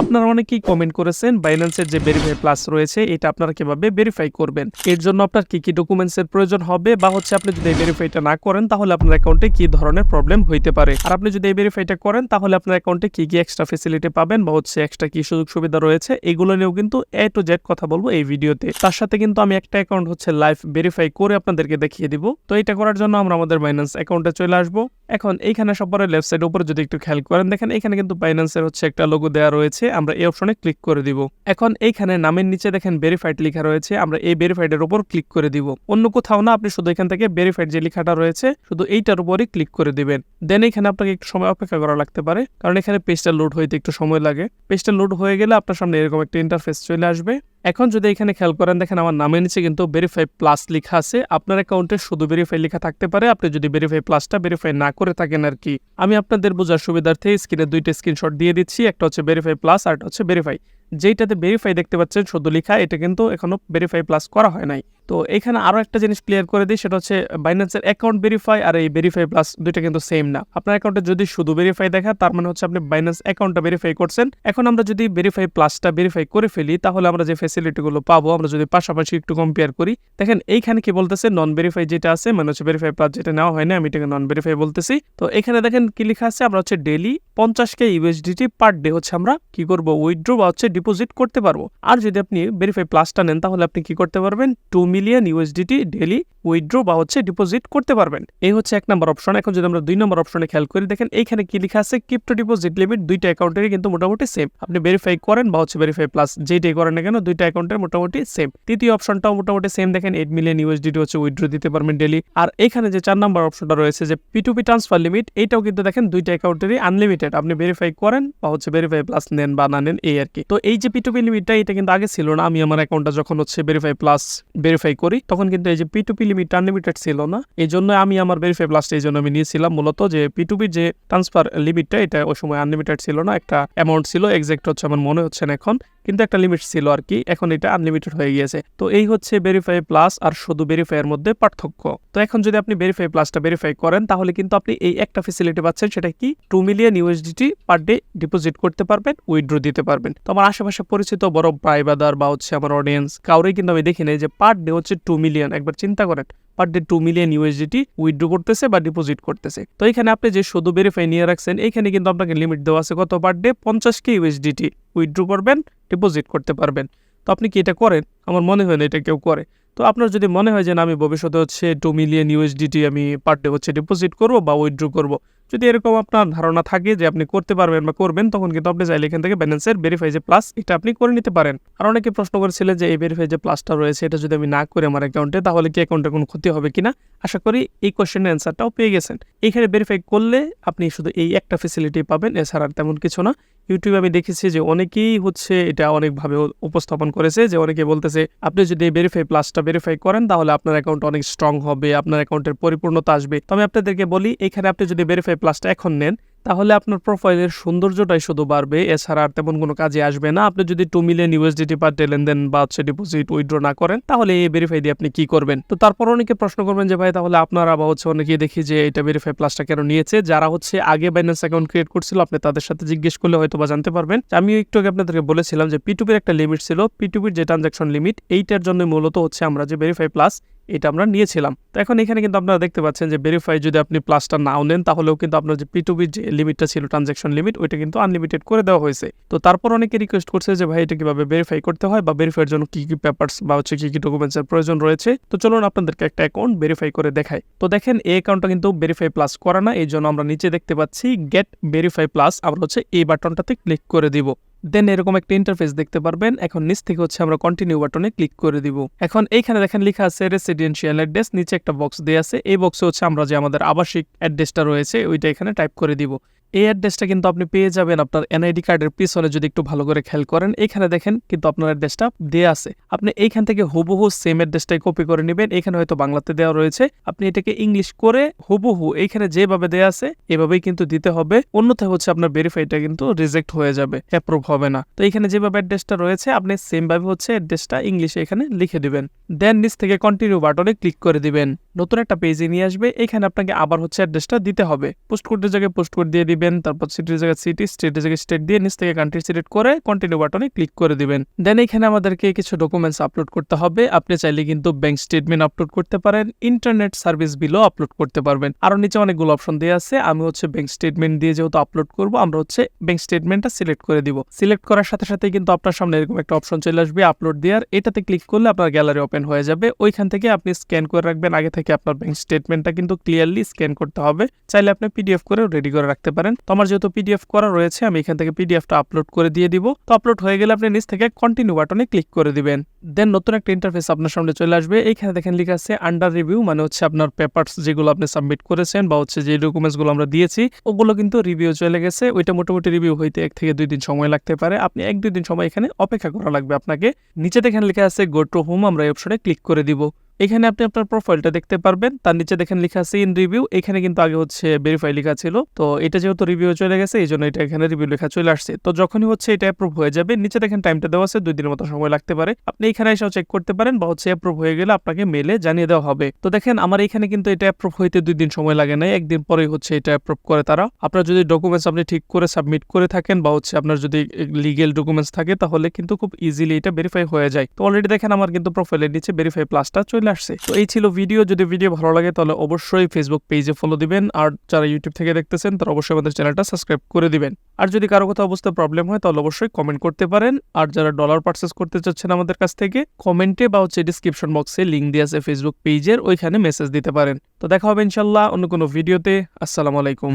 আপনারা অনেকেই কমেন্ট করেছেন বাইন্যান্সের যে ভেরিফাই প্লাস রয়েছে, এটা আপনারা কীভাবে ভেরিফাই করবেন? এর জন্য আপনার কি কি ডকুমেন্টসের প্রয়োজন হবে? বা হচ্ছে আপনি যদি এই ভেরিফাইটা না করেন, তাহলে আপনার অ্যাকাউন্টে কি ধরনের প্রবলেম হইতে পারে? আর আপনি যদি এই ভেরিফাইটা করেন, তাহলে আপনার অ্যাকাউন্টে কি কি এক্সট্রা ফেসিলিটি পাবেন? বা হচ্ছে এক্সট্রা কি সুযোগ সুবিধা রয়েছে? এগুলো নিয়েও কিন্তু এ টু জেড কথা বলব এই ভিডিওতে। তার সাথে কিন্তু আমি একটা অ্যাকাউন্ট হচ্ছে লাইভ ভেরিফাই করে আপনাদেরকে দেখিয়ে দিব। তো এটা করার জন্য আমরা আমাদের বাইন্যান্স অ্যাকাউন্টে চলে আসব। এখন এইখানে সবার লেফট সাইড উপরে যদি একটু খেয়াল করেন, দেখেন এখানে কিন্তু বাইন্যান্সের হচ্ছে একটা লোগো দেওয়া রয়েছে। আমরা এই অপশনে ক্লিক করে দিব। এখন এইখানে নামের নিচে দেখেন ভেরিফাইড লেখা রয়েছে, আমরা এই ভেরিফাইডের উপর ক্লিক করে দিব। অন্য কোথাও না, আপনি শুধু এখান থেকে ভেরিফাইড যে লেখাটা রয়েছে, শুধু এইটার উপরই ক্লিক করে দিবেন। দেন এখানে আপনাকে একটু সময় অপেক্ষা করা লাগতে পারে, কারণ এখানে পেজটা লোড হইতে একটু সময় লাগে। পেজটা লোড হয়ে গেলে আপনার সামনে এরকম একটা ইন্টারফেস চলে আসবে। এখন যদি এখানে খেয়াল করেন, দেখেন আমার নামের নিচে কিন্তু ভেরিফাই প্লাস লেখা আছে। আপনার অ্যাকাউন্টে শুধু ভেরিফাই লেখা থাকতে পারে। আপনি যদি ভেরিফাই প্লাসটা ভেরিফাই না করে থাকেন আর কি আমি আপনাদের বোঝার সুবিধার্থে স্ক্রিনে দুইটা স্ক্রিনশট দিয়ে দিচ্ছি। একটা হচ্ছে ভেরিফাই প্লাস আর একটা হচ্ছে ভেরিফাই যেইটাতে ভেরিফাই দেখতে পাচ্ছেন শুধু লেখা, এটা কিন্তু এখনও ভেরিফাই প্লাস করা হয় নাই। তো এখানে আরও একটা জিনিস ক্লিয়ার করে দিই, সেটা হচ্ছে বাইন্যান্সের অ্যাকাউন্ট ভেরিফাই আর এই ভেরিফাই প্লাস দুইটা কিন্তু সেম না। আপনার অ্যাকাউন্টে যদি শুধু ভেরিফাই দেখা, তার মানে হচ্ছে আপনি বাইন্যান্স অ্যাকাউন্টটা ভেরিফাই করছেন। এখন আমরা যদি ভেরিফাই প্লাসটা ভেরিফাই করে ফেলি, তাহলে আমরা যে ফেসিলিটিগুলো পাবো, আমরা যদি পাশাপাশি একটু কম্পেয়ার করি, দেখেন এইখানে কি বলতেছে? নন ভেরিফাই যেটা আছে মানে হচ্ছে ভেরিফাই প্লাস যেটা নেওয়া হয় না আমি এটাকে নন ভেরিফাই বলতেছি। তো এখানে দেখেন কি লেখা আছে, আমরা হচ্ছে ডেলি পঞ্চাশ কে ইউএসডিটি পার ডে হচ্ছে আমরা কি করব? উইথড্র বা হচ্ছে ডিপোজিট করতে পারব। আর যদি আপনি ভেরিফাই প্লাসটা নেন, তাহলে আপনি কি করতে পারবেন? Two million USDT daily withdraw বা হচ্ছে ডিপোজিট করতে পারবেন। এই হচ্ছে এক নম্বর অপশন এখন যদি আমরা দুই নম্বর অপশনে খেয়াল করি, দেখেন এইখানে কি লেখা আছে? ক্রিপ্টো ডিপোজিট লিমিট দুইটা অ্যাকাউন্টেরই কিন্তু মোটামুটি সেম আপনি ভেরিফাই করেন বা হচ্ছে ভেরিফাই প্লাস যেইটাই করেন না কেন, দুইটা অ্যাকাউন্টের মোটামুটি সেম তৃতীয় অপশনটাও মোটামুটি সেম দেখেন এইট মিলিয়ন ইউএসডিটি হচ্ছে উইথড্র দিতে পারবেন ডেলি আর এখানে যে চার নম্বর অপশনটা রয়েছে, যে পিটুপি ট্রান্সফার লিমিট এইটাও কিন্তু দেখেন দুইটা অ্যাকাউন্টেরই আনলিমিটেড আপনি ভেরিফাই করেন বা হচ্ছে ভেরিফাই প্লাস নেন বা না নেন, এই আর কি। তো এই যে পিটুপি লিমিটটা এটা কিন্তু আগে ছিল না। আমি আমার অ্যাকাউন্টটা যখন হচ্ছে ভেরিফাই প্লাস ভেরিফাই করি, তখন কিন্তু এই যে পিটুপি লিমিট আনলিমিটেড ছিল না। এই জন্য আমি আমার ভেরিফাই প্লাসটা এই জন্য আমি নিয়েছিলাম। মূলত যে পিটুপির যে ট্রান্সফার লিমিটটা এটা ওই সময় আনলিমিটেড ছিল না। একটা অ্যামাউন্ট ছিল এক্সাক্ট হচ্ছে আমার মনে হচ্ছে না এখন, কিন্তু একটা লিমিট ছিল আর কি। এখন এটা আনলিমিটেড হয়ে গিয়েছে। তো এই হচ্ছে ভেরিফাই প্লাস আর শুধু ভেরিফাই এর মধ্যে পার্থক্য। তো এখন যদি আপনি ভেরিফাই প্লাসটা ভেরিফাই করেন, তাহলে কিন্তু আপনি এই একটা ফেসিলিটি পাচ্ছেন, সেটা কি? Two million USDT per day deposit করতে পারবেন উইথড্র দিতে পারবেন। তো আমার আশেপাশে পরিচিত বড় প্রাইবাদার বা হচ্ছে আমার অডিয়েন্স কাউরে কিন্তু আমি দেখি নাই যে পার ডে হচ্ছে টু মিলিয়ন একবার চিন্তা করেন per day two million USDT withdraw করতেছে বা ডিপোজিট করতেছে। তো এখানে আপনি যে শুধু ভেরিফাই নিয়ে রাখছেন, এখানে কিন্তু আপনাকে লিমিট দেওয়া আছে কত পার ডে পঞ্চাশ কে ইউএসডিটি উইথড্র করবেন ডিপোজিট করতে পারবেন। তো আপনি কি এটা করেন? আমার মনে হয় না এটা কেউ করে। তো আপনার যদি মনে হয় যে না, আমি ভবিষ্যতে হচ্ছে টু মিলিয়ন ইউএসডিটি আমি পার ডে হচ্ছে ডিপোজিট করব বা উইথড্র করব যদি এরকম আপনার ধারণা থাকে যে আপনি করতে পারবেন বা করবেন, তখন কিন্তু আপনি চাইলে এখান থেকে ব্যালেন্সের ভেরিফাই যে প্লাস এটা আপনি করে নিতে পারেন। আর অনেকে প্রশ্ন করেছিলেন যে এই ভেরিফাই যে প্লাসটা রয়েছে, এটা যদি আমি না করি আমার অ্যাকাউন্টে তাহলে কি অ্যাকাউন্টে কোনো ক্ষতি হবে কিনা? আশা করি এই কোয়েশ্চেনের অ্যান্সারটাও পেয়ে গেছেন। এখানে ভেরিফাই করলে আপনি শুধু এই একটা ফেসিলিটি পাবেন, এছাড়া তেমন কিছু না। ইউটিউবে আমি দেখেছি যে অনেকেই হচ্ছে এটা অনেকভাবে উপস্থাপন করেছে যে অনেকে বলতেছে, আপনি যদি ভেরিফাই প্লাসটা ভেরিফাই করেন, তাহলে আপনার অ্যাকাউন্ট অনেক স্ট্রং হবে, আপনার অ্যাকাউন্টের পরিপূর্ণতা আসবে। তো আমি আপনাদেরকে বলি, এখানে আপনি যদি ভেরিফাই প্লাসটা এখন নেন তাহলে আপনার প্রোফাইলের সৌন্দর্যটাই শুধু বাড়বে। এছাড়া আর তেমন কোনো কাজে আসবে না। আপনি যদি টু মিলিয়ন ইউএসডিটি পার লেনদেন বা হচ্ছে ডিপোজিট উইথড্র না করেন, তাহলে এই ভেরিফাই দিয়ে আপনি কি করবেন? তো তারপর অনেকে প্রশ্ন করবেন যে, ভাই, তাহলে আপনারা বা হচ্ছে অনেকেই দেখি যে, এটা ভেরিফাই প্লাসটা কেন নিয়েছে? যারা হচ্ছে আগে বাইন্যান্স অ্যাকাউন্ট ক্রিয়েট করছিল, আপনি তাদের সাথে জিজ্ঞেস করলে হয়তো বা জানতে পারবেন। আমি একটু আগে আপনাদেরকে বলেছিলাম যে পিটুপির একটা লিমিট ছিল। পিটুপির যে ট্রানজাকশন লিমিট এইটার জন্য মূলত হচ্ছে আমরা যে ভেরিফাই প্লাস এটা আমরা নিয়েছিলাম। তো এখন এখানে কিন্তু আপনারা দেখতে পাচ্ছেন যে ভেরিফাই যদি আপনি প্লাসটা নাও নেন, তাহলেও কিন্তু আপনার যে পিটুবির যে লিমিটটা ছিল ট্রানজাকশন লিমিট ওইটা কিন্তু আনলিমিটেড করে দেওয়া হয়েছে। তো তারপর অনেকে রিকোয়েস্ট করছে যে, ভাই, এটা কীভাবে ভেরিফাই করতে হয় বা ভেরিফাইয়ের জন্য কি কি পেপারস বা হচ্ছে কি কি ডকুমেন্টসের প্রয়োজন রয়েছে? তো চলুন আপনাদেরকে একটা অ্যাকাউন্ট ভেরিফাই করে দেখাই। তো দেখেন, এই অ্যাকাউন্টটা কিন্তু ভেরিফাই প্লাস করা না এই জন্য আমরা নিচে দেখতে পাচ্ছি গেট ভেরিফাই প্লাস আমরা হচ্ছে এই বাটনটাতে ক্লিক করে দিব। দেন এরকম একটা ইন্টারফেস দেখতে পারবেন। এখন নিচ থেকে হচ্ছে আমরা কন্টিনিউ বাটনে ক্লিক করে দিব। এখন এইখানে দেখেন লেখা আছে রেসিডেন্সিয়াল অ্যাড্রেস নিচে একটা বক্স দেওয়া আছে। এই বক্সে হচ্ছে আমরা যে আমাদের আবাসিক অ্যাড্রেসটা রয়েছে, ওইটা এখানে টাইপ করে দিব। এই অ্যাড্রেসটা কিন্তু আপনি পেয়ে যাবেন আপনার এনআইডি কার্ডের পিছনে যদি একটু ভালো করে খেয়াল করেন। এখানে দেখেন কিন্তু আপনার অ্যাড্রেসটা দেওয়া আছে। আপনি এইখান থেকে হুবহু সেম অ্যাড্রেসটাই কপি করে নেবেন। এখানে হয়তো বাংলাতে দেওয়া রয়েছে। আপনি এটাকে ইংলিশ করে হুবহু এইখানে যেভাবে দেওয়া আছে, এভাবেই কিন্তু দিতে হবে। অন্যথায় হচ্ছে আপনার ভেরিফাইটা কিন্তু রিজেক্ট হয়ে যাবে অ্যাপ্রুভ হবে না। তো এখানে যেভাবে অ্যাড্রেসটা রয়েছে, আপনি সেমভাবে হচ্ছে অ্যাড্রেসটা ইংলিশে এখানে লিখে দিবেন। দেন নিচ থেকে কন্টিনিউ বাটনে ক্লিক করে দিবেন। নতুন একটা পেজে নিয়ে আসবে। এখানে আপনাকে আবার হচ্ছে অ্যাড্রেসটা দিতে হবে। পোস্ট কোডের জায়গায় পোস্ট কোড দিয়ে দিবেন, তারপর সিটির জায়গায় সিটি স্টেটের জায়গায় স্টেট দিয়ে নিচ থেকে কান্ট্রি সিলেক্ট করে কন্টিনিউ বাটনে ক্লিক করে দিবেন। দেন এখানে আমাদেরকে কিছু ডকুমেন্টস আপলোড করতে হবে। আপনি চাইলে কিন্তু ব্যাংক স্টেটমেন্ট আপলোড করতে পারেন ইন্টারনেট সার্ভিস বিলও আপলোড করতে পারবেন। আরও নিচে অনেকগুলো অপশন দিয়ে আছে। আমি হচ্ছে ব্যাংক স্টেটমেন্ট দিয়ে যেহেতু আপলোড করব, আমরা হচ্ছে ব্যাংক স্টেটমেন্টটা সিলেক্ট করে দিব। সিলেক্ট করার সাথে সাথে কিন্তু আপনার সামনে এরকম একটা অপশন চলে আসবে আপলোড দেওয়ার। এটাতে ক্লিক করলে আপনার গ্যালারি ওপেন হয়ে যাবে। ওইখান থেকে আপনি স্ক্যান করে রাখবেন, আগে থেকে আপনার ব্যাংক স্টেটমেন্টটা কিন্তু ক্লিয়ারলি স্ক্যান করতে হবে। চাইলে আপনি পিডিএফ করে রেডি করে রাখতে পারেন। তো আমার যেহেতু পিডিএফ করা রয়েছে, আমি এখান থেকে পিডিএফটা আপলোড করে দিয়ে দিব। তো আপলোড হয়ে গেলে আপনি নিচ থেকে কন্টিনিউ বাটনে ক্লিক করে দিবেন। দেন নতুন একটা ইন্টারফেস আপনার সামনে চলে আসবে। এইখানে দেখেন লেখা আছে আন্ডার রিভিউ মানে হচ্ছে আপনার পেপারস যেগুলো আপনি সাবমিট করেছেন বা হচ্ছে যে ডকুমেন্টসগুলো আমরা দিয়েছি, ওগুলো কিন্তু রিভিউ চলে গেছে। ওইটা মোটামুটি রিভিউ হইতে এক থেকে দুই দিন সময় লাগতে পারে। আপনি এক দুই দিন সময় এখানে অপেক্ষা করা লাগবে আপনাকে। নিচে দেখেন লেখা আছে গো টু হোম আমরা এই অপশনে ক্লিক করে দিব। এখানে আপনি আপনার প্রোফাইলটা দেখতে পারবেন। তার নিচে দেখেন লেখা আছে ইন রিভিউ এখানে কিন্তু আগে হচ্ছে ভেরিফাই লেখা ছিল। তো এটা যেহেতু রিভিউ চলে গেছে এই জন্য এটা এখানে রিভিউ লেখা চলে আসছে। তো যখনই হচ্ছে এটা অ্যাপ্রুভ হয়ে যাবে, নিচে দেখেন টাইমটা দেওয়া আছে, দুই দিনের মতো সময় লাগতে পারে। আপনি এখানে এসেও চেক করতে পারেন বা হচ্ছে অ্যাপ্রুভ হয়ে গেলে আপনাকে মেলে জানিয়ে দেওয়া হবে। তো দেখেন, আমার এখানে কিন্তু এটা অ্যাপ্রুভ হইতে দুই দিন সময় লাগে না একদিন পরেই হচ্ছে এটা অ্যাপ্রুভ করে তারা। আপনার যদি ডকুমেন্টস আপনি ঠিক করে সাবমিট করে থাকেন বা হচ্ছে আপনার যদি লিগেল ডকুমেন্টস থাকে, তাহলে কিন্তু খুব ইজিলি এটা ভেরিফাই হয়ে যায়। তো অলরেডি দেখেন আমার কিন্তু প্রোফাইলের নিচে ভেরিফাই প্লাসটা চলে আসছে। তো এই ছিল ভিডিও। যদি ভিডিও ভালো লাগে, তাহলে অবশ্যই ফেসবুক পেজে ফলো দিবেন। আর যারা ইউটিউব থেকে দেখতেছেন, তারা অবশ্যই আমাদের চ্যানেলটা সাবস্ক্রাইব করে দিবেন। আর যদি কারও কোথাও বুঝতে প্রবলেম হয়, তাহলে অবশ্যই কমেন্ট করতে পারেন। আর যারা ডলার পার্চেস করতে চাচ্ছেন আমাদের কাছ থেকে কমেন্টে বা হচ্ছে ডিসক্রিপশন বক্সে লিঙ্ক দিয়ে আছে ফেসবুক পেজের ওইখানে মেসেজ দিতে পারেন। তো দেখা হবে ইনশাল্লাহ অন্য কোনো ভিডিওতে আসসালামু আলাইকুম।